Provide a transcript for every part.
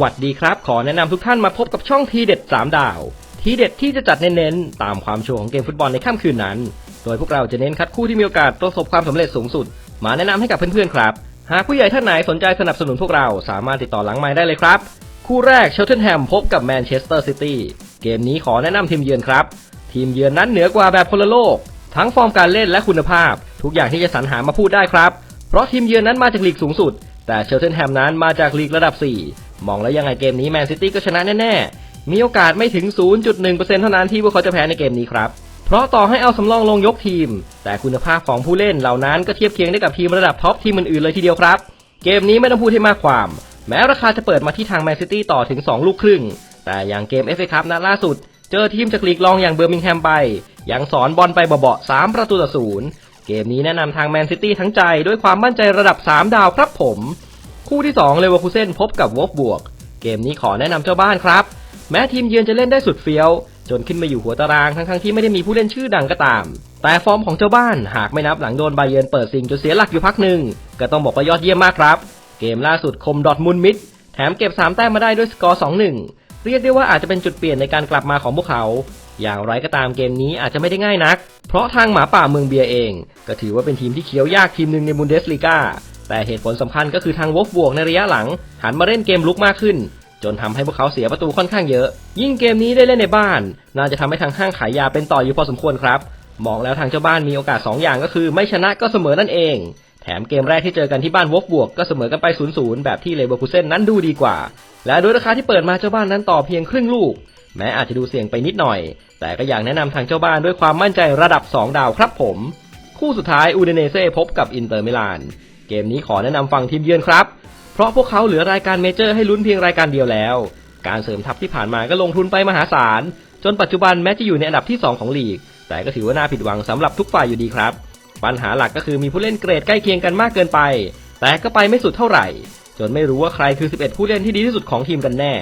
วัสดีครับ ขอแนะนำทุกท่านมาพบกับช่องทีเด็ด 3 ดาว ทีเด็ดที่จะจัดเน้นๆ ตามความโชว์ของเกมฟุตบอลในค่ำคืนนั้น โดยพวกเราจะเน้นคัดคู่ที่มีโอกาสประสบความสำเร็จสูงสุด มาแนะนำให้กับเพื่อนๆครับ หากผู้ใหญ่ท่านไหนสนใจสนับสนุนพวกเราสามารถติดต่อหลังไม้ได้เลยครับ คู่แรกเชลเทนแฮมพบกับแมนเชสเตอร์ซิตี้เกมนี้ขอแนะนำทีมเยือนครับ ทีมเยือนนั้นเหนือกว่าแบบคนละโลก ทั้งฟอร์มการเล่นและคุณภาพ ทุกอย่างที่จะสรรหามาพูดได้ครับ เพราะทีมเยือนนั้นมาจากลีกสูงสุด แต่เชลเทนแฮมนั้นมาจากลีกระดับ 4 มองแล้วยังไงเกมนี้แมนซิตี้ก็ชนะแน่ๆ มีโอกาสไม่ถึง 0.1%เท่านั้นที่พวกเขาจะแพ้ในเกมนี้ครับ เพราะต่อให้เอาสำรองลงยกทีม แต่คุณภาพของผู้เล่นเหล่านั้นก็เทียบเคียงได้กับทีมระดับท็อปทีมอื่นๆเลยทีเดียวครับ เกมนี้ไม่ต้องพูดให้มากความ แม้ราคาจะเปิดมาที่ทางแมนซิตี้ต่อถึง 2 ลูกครึ่ง แต่อย่างเกมเอฟเอคัพนัดล่าสุด เจอทีมจากลีกรองอย่างเบอร์มิงแฮมไป ยังสอนบอลไปเบาๆ3ประตูต่อศูนย์เกมนี้แนะนำทางแมนซิตี้ทั้งใจด้วยความมั่นใจระดับ 3 ดาวครับผม คู่ที่2เลเวอร์คูเซนพบกับวอฟบวก เกมนี้ขอแนะนำเจ้าบ้านครับ แม้ทีมเยือนจะเล่นได้สุดเฟี้ยว จนขึ้นมาอยู่หัวตารางทั้งๆที่ไม่ได้มีผู้เล่นชื่อดังก็ตาม แต่ฟอร์มของเจ้าบ้านหากไม่นับหลังโดนไบเยนเปิดซิงจนเสียหลักอยู่พักหนึ่งก็ต้องบอกว่ายอดเยี่ยมมากครับ เกมล่าสุดคมดอทมุนมิดแถมเก็บ3แต้มมาได้ด้วยสกอร์2-1 เรียกได้ว่าอาจจะเป็นจุดเปลี่ยนในการกลับมาของพวกเขา อย่างไรก็ตามเกมนี้อาจจะไม่ได้ง่ายนัก เพราะทางหมาป่าเมืองเบียเอง ก็ถือว่าเป็นทีมที่เคี้ยวยากทีมหนึ่งในบุนเดสลีกา แต่เหตุผลสำคัญก็คือทางวอฟบวกในระยะหลัง หันมาเล่นเกมลุกมากขึ้น จนทำให้พวกเขาเสียประตูค่อนข้างเยอะ ยิ่งเกมนี้ได้เล่นในบ้าน น่าจะทำให้ทางห้างขายยาเป็นต่ออยู่พอสมควรครับ มองแล้วทางเจ้าบ้านมีโอกาส 2 อย่างก็คือ ไม่ชนะก็เสมอนั่นเอง แถมเกมแรกที่เจอกันที่บ้านวอฟบวกก็เสมอกันไป 0-0 แบบที่เลเวอร์คูเซ่นนั้นดูดีกว่า และโดยราคาที่เปิดมาเจ้าบ้านนั้นต่อเพียงครึ่งลูก แม้อาจจะดูเสี่ยงไปนิดหน่อย แต่ก็อยากแนะนำทางเจ้าบ้านด้วยความมั่นใจระดับ 2 ดาวครับผม คู่สุดท้ายอูเดเนเซ่พบกับอินเตอร์มิลาน เกมนี้ขอแนะนำฝั่งทีมเยือนครับ เพราะพวกเขาเหลือรายการเมเจอร์ให้ลุ้นเพียงรายการเดียวแล้ว การเสริมทัพที่ผ่านมาก็ลงทุนไปมหาศาล จนปัจจุบันแม้จะอยู่ในอันดับที่ 2 ของลีก แต่ก็ถือว่าน่าผิดหวังสำหรับทุกฝ่ายอยู่ดีครับ ปัญหาหลักก็คือมีผู้เล่นเกรดใกล้เคียงกันมากเกินไป แต่ก็ไปไม่สุดเท่าไหร่ จนไม่รู้ว่าใครคือ 11 ผู้เล่นที่ดีที่สุดของทีมกันแน่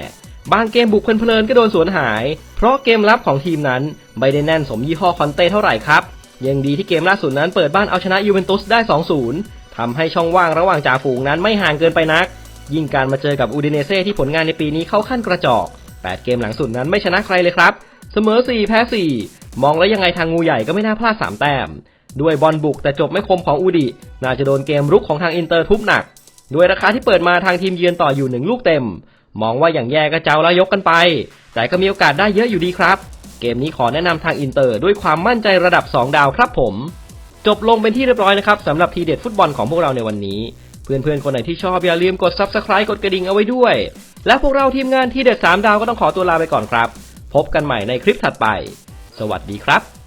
บางเกมบุกเพลินๆก็โดนสวนหาย เพราะเกมรับของทีมนั้นไม่ได้แน่นสมยี่ห้อคอนเต้เท่าไหร่ครับยังดีที่เกมล่าสุดนั้นเปิดบ้านเอาชนะยูเวนตุสได้ 2-0 ทำให้ช่องว่างระหว่างจ่าฝูงนั้นไม่ห่างเกินไปนัก ยิ่งการมาเจอกับอูดิเนเซ่ที่ผลงานในปีนี้เข้าขั้นกระจอก 8 เกมหลังสุดนั้นไม่ชนะใครเลยครับ เสมอ 4 แพ้ 4 มองแล้วยังไงทางงูใหญ่ก็ไม่น่าพลาด 3 แต้ม ด้วยบอลบุกแต่จบไม่คมของอูดิ น่าจะโดนเกมรุกของทางอินเตอร์ทุบหนัก ด้วยราคาที่เปิดมาทางทีมเยือนต่ออยู่หนึ่งลูกเต็ม มองว่าอย่างแย่ก็เจ้าแล้วยกกันไป แต่ก็มีโอกาสได้เยอะอยู่ดีครับ เกมนี้ขอแนะนำทางอินเตอร์ด้วยความมั่นใจระดับ 2 ดาวครับผม จบลงเป็นที่เรียบร้อยนะครับสำหรับทีเด็ดฟุตบอลของพวกเราในวันนี้ เพื่อนๆคนไหนที่ชอบอย่าลืมกด Subscribe กดกระดิ่งเอาไว้ด้วย และพวกเราทีมงานทีเด็ด3ดาวก็ต้องขอตัวลาไปก่อนครับ พบกันใหม่ในคลิปถัดไป สวัสดีครับ